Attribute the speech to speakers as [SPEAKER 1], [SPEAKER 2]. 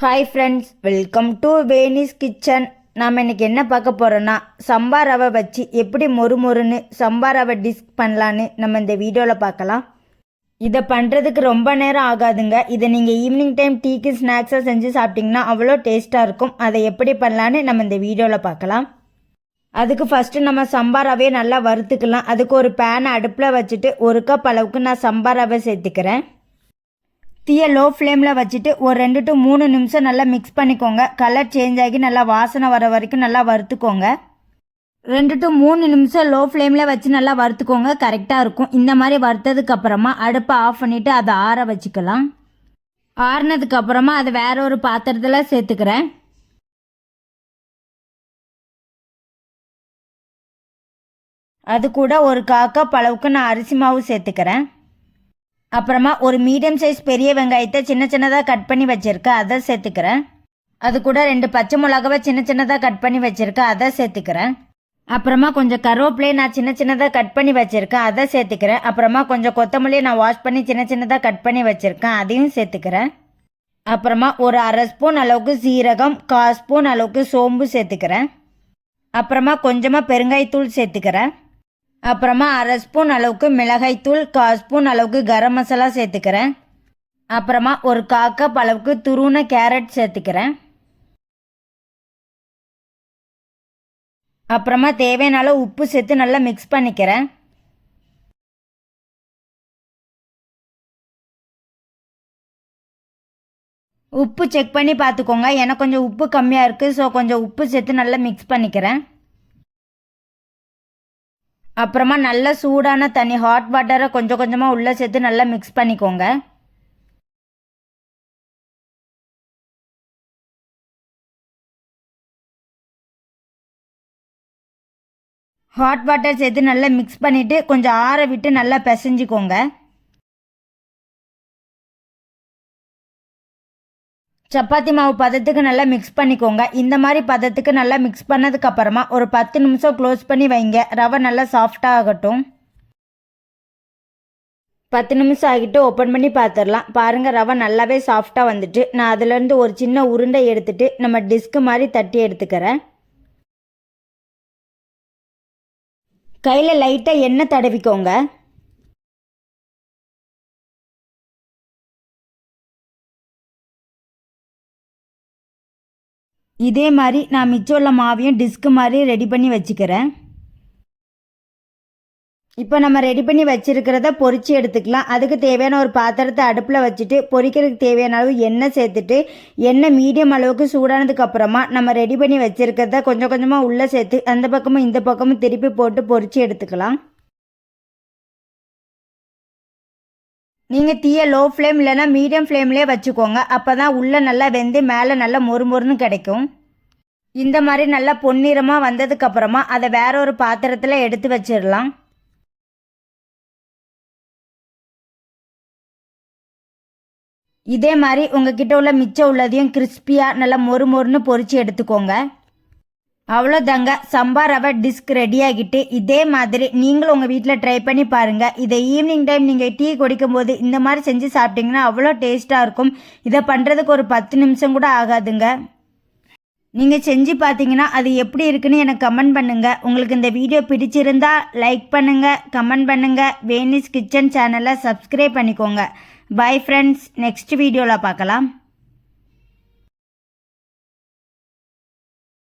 [SPEAKER 1] Hi friends welcome to Veni's kitchen நாம் இன்றைக்கி என்ன பார்க்க போகிறோன்னா சம்பா ரவை வச்சு எப்படி மொறு மொறுன்னு சம்பா ரவை டிஸ்க் பண்ணலான்னு நம்ம இந்த வீடியோவில் பார்க்கலாம். இதை பண்ணுறதுக்கு ரொம்ப நேரம் ஆகாதுங்க. இதை நீங்கள் ஈவினிங் டைம் டீக்கு ஸ்நாக்ஸாக செஞ்சு சாப்பிட்டிங்கன்னா அவ்வளோ டேஸ்ட்டாக இருக்கும். அதை எப்படி பண்ணலான்னு நம்ம இந்த வீடியோவில் பார்க்கலாம். அதுக்கு ஃபஸ்ட்டு நம்ம சம்பா ரவையை நல்லா வறுத்துக்கலாம். அதுக்கு ஒரு பேனை அடுப்பில் வச்சுட்டு ஒரு கப் அளவுக்கு நான் சம்பா ரவை சேர்த்துக்கிறேன். தீயை லோ ஃப்ளேமில் வச்சுட்டு ஒரு ரெண்டு டு மூணு நிமிஷம் நல்லா மிக்ஸ் பண்ணிக்கோங்க. கலர் சேஞ்ச் ஆகி நல்லா வாசனை வர வரைக்கும் நல்லா வறுத்துக்கோங்க. ரெண்டு டு மூணு நிமிஷம் லோ ஃப்ளேமில் வச்சு நல்லா வறுத்துக்கோங்க. கரெக்டாக இருக்கும். இந்த மாதிரி வறுத்ததுக்கு அப்புறமா அடுப்பை ஆஃப் பண்ணிவிட்டு அதை ஆற வச்சுக்கலாம். ஆறினதுக்கப்புறமா அதை வேற ஒரு பாத்திரத்தில் சேர்த்துக்கிறேன். அது கூட ஒரு காக்கா பளவுக்கு நான் அரிசி மாவு சேர்த்துக்கிறேன். அப்புறமா ஒரு மீடியம் சைஸ் பெரிய வெங்காயத்தை சின்ன சின்னதாக கட் பண்ணி வச்சுருக்கேன் அதை சேர்த்துக்கிறேன். அது கூட ரெண்டு பச்சை மிளகாவை சின்ன சின்னதாக கட் பண்ணி வச்சுருக்கேன் அதை சேர்த்துக்கிறேன். அப்புறமா கொஞ்சம் கருவேப்பிலையை நான் சின்ன சின்னதாக கட் பண்ணி வச்சுருக்கேன் அதை சேர்த்துக்கிறேன். அப்புறமா கொஞ்சம் கொத்தமல்லியை நான் வாஷ் பண்ணி சின்ன சின்னதாக கட் பண்ணி வச்சுருக்கேன் அதையும் சேர்த்துக்கிறேன். அப்புறமா ஒரு அரை ஸ்பூன் அளவுக்கு சீரகம் கால் ஸ்பூன் அளவுக்கு சோம்பு சேர்த்துக்கிறேன். அப்புறமா கொஞ்சமாக பெருங்காயத்தூள் சேர்த்துக்கிறேன். அப்புறமா அரை ஸ்பூன் அளவுக்கு மிளகாய்த்தூள் கால் ஸ்பூன் அளவுக்கு கரம் மசாலா சேர்த்துக்கிறேன். அப்புறமா ஒரு கால் கப் அளவுக்கு துருண கேரட் சேர்த்துக்கிறேன். அப்புறமா தேவையான அளவு உப்பு சேர்த்து நல்லா மிக்ஸ் பண்ணிக்கிறேன். உப்பு செக் பண்ணி பார்த்துக்கோங்க. எனக்கு கொஞ்சம் உப்பு கம்மியாக இருக்குது ஸோ கொஞ்சம் உப்பு சேர்த்து நல்லா மிக்ஸ் பண்ணிக்கிறேன். அப்புறமா நல்லா சூடான தண்ணி ஹாட் வாட்டரை கொஞ்சம் கொஞ்சமாக உள்ளே சேர்த்து நல்லா மிக்ஸ் பண்ணிக்கோங்க. ஹாட் வாட்டர் சேர்த்து நல்லா மிக்ஸ் பண்ணிவிட்டு கொஞ்சம் ஆற விட்டு நல்லா பிசைஞ்சிக்கோங்க. சப்பாத்தி மாவு பதத்துக்கு நல்லா மிக்ஸ் பண்ணிக்கோங்க. இந்த மாதிரி பதத்துக்கு நல்லா மிக்ஸ் பண்ணதுக்கப்புறமா ஒரு பத்து நிமிஷம் க்ளோஸ் பண்ணி வைங்க. ரவை நல்லா சாஃப்டாக ஆகட்டும். பத்து நிமிஷம் ஆகிட்டு ஓப்பன் பண்ணி பார்த்துடலாம் பாருங்கள் ரவை நல்லாவே சாஃப்டாக வந்துட்டு. நான் அதுலேருந்து ஒரு சின்ன உருண்டை எடுத்துட்டு நம்ம டிஸ்க்கு மாதிரி தட்டி எடுத்துக்கிறேன். கையில் லைட்டாக எண்ணெய் தடவிக்கோங்க. இதே மாதிரி நான் மிச்சம் உள்ள மாவையும் டிஸ்க்கு மாதிரி ரெடி பண்ணி வச்சுக்கிறேன். இப்போ நம்ம ரெடி பண்ணி வச்சுருக்கிறத பொறிச்சு எடுத்துக்கலாம். அதுக்கு தேவையான ஒரு பாத்திரத்தை அடுப்பில் வச்சுட்டு பொரிக்கிறதுக்கு தேவையான அளவு எண்ணெய் சேர்த்துட்டு எண்ணெய் மீடியம் அளவுக்கு சூடானதுக்கப்புறமா நம்ம ரெடி பண்ணி வச்சுருக்கிறத கொஞ்சம் கொஞ்சமாக உள்ளே சேர்த்து அந்த பக்கமும் இந்த பக்கமும் திருப்பி போட்டு பொறிச்சு எடுத்துக்கலாம். நீங்கள் தீயை லோ ஃப்ளேம் இல்லைன்னா மீடியம் ஃப்ளேம்லேயே வச்சுக்கோங்க. அப்போ தான் உள்ளே நல்லா வெந்து மேலே நல்லா மொறு மொறுன்னு கிடைக்கும். இந்த மாதிரி நல்லா பொன்னிறமாக வந்ததுக்கப்புறமா அதை வேற ஒரு பாத்திரத்தில் எடுத்து வச்சிடலாம். இதே மாதிரி உங்ககிட்ட உள்ள மிச்சம் உள்ளதையும் கிறிஸ்பியாக நல்லா மொறு மொறுன்னு பொறிச்சு எடுத்துக்கோங்க. அவ்வளோதாங்க சம்பா ரவை டிஸ்க் ரெடி ஆகிட்டு இதே மாதிரி நீங்களும் உங்கள் வீட்டில் ட்ரை பண்ணி பாருங்கள் இதை ஈவினிங் டைம் நீங்கள் டீ குடிக்கும் போது இந்த மாதிரி செஞ்சு சாப்பிட்டீங்கன்னா அவ்வளோ டேஸ்ட்டாக இருக்கும். இதை பண்ணுறதுக்கு ஒரு பத்து நிமிஷம் கூட ஆகாதுங்க. நீங்கள் செஞ்சு பார்த்தீங்கன்னா அது எப்படி இருக்குன்னு எனக்கு கமெண்ட் பண்ணுங்கள் உங்களுக்கு இந்த வீடியோ பிடிச்சிருந்தா லைக் பண்ணுங்கள் கமெண்ட் பண்ணுங்கள் வேனிஸ் கிச்சன் சேனலை சப்ஸ்கிரைப் பண்ணிக்கோங்க. பை ஃப்ரெண்ட்ஸ் நெக்ஸ்ட் வீடியோவில் பார்க்கலாம்.